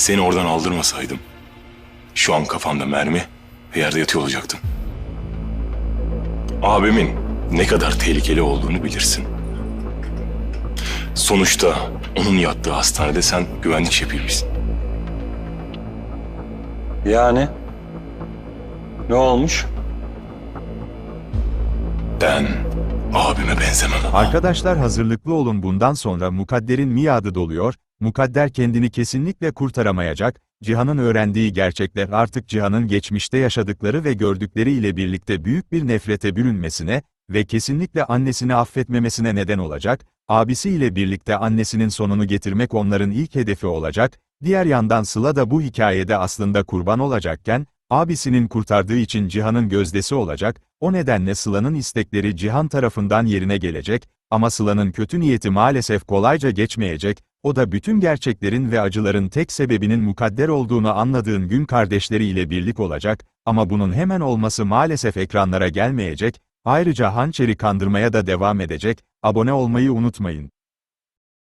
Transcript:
Seni oradan aldırmasaydım şu an kafanda mermi ve yerde yatıyor olacaktın. Abimin ne kadar tehlikeli olduğunu bilirsin. Sonuçta onun yattığı hastanede sen güvenlik şefiymişsin. Yani? Ne olmuş? Ben abime benzemem. Arkadaşlar hazırlıklı olun bundan sonra Mukadder'in miadı doluyor, Mukadder kendini kesinlikle kurtaramayacak, Cihan'ın öğrendiği gerçekler artık Cihan'ın geçmişte yaşadıkları ve gördükleri ile birlikte büyük bir nefrete bürünmesine ve kesinlikle annesini affetmemesine neden olacak, abisiyle birlikte annesinin sonunu getirmek onların ilk hedefi olacak, diğer yandan Sıla da bu hikayede aslında kurban olacakken, abisinin kurtardığı için Cihan'ın gözdesi olacak, o nedenle Sıla'nın istekleri Cihan tarafından yerine gelecek, ama Sıla'nın kötü niyeti maalesef kolayca geçmeyecek, o da bütün gerçeklerin ve acıların tek sebebinin mukadder olduğunu anladığın gün kardeşleriyle birlik olacak, ama bunun hemen olması maalesef ekranlara gelmeyecek, ayrıca hançeri kandırmaya da devam edecek, abone olmayı unutmayın.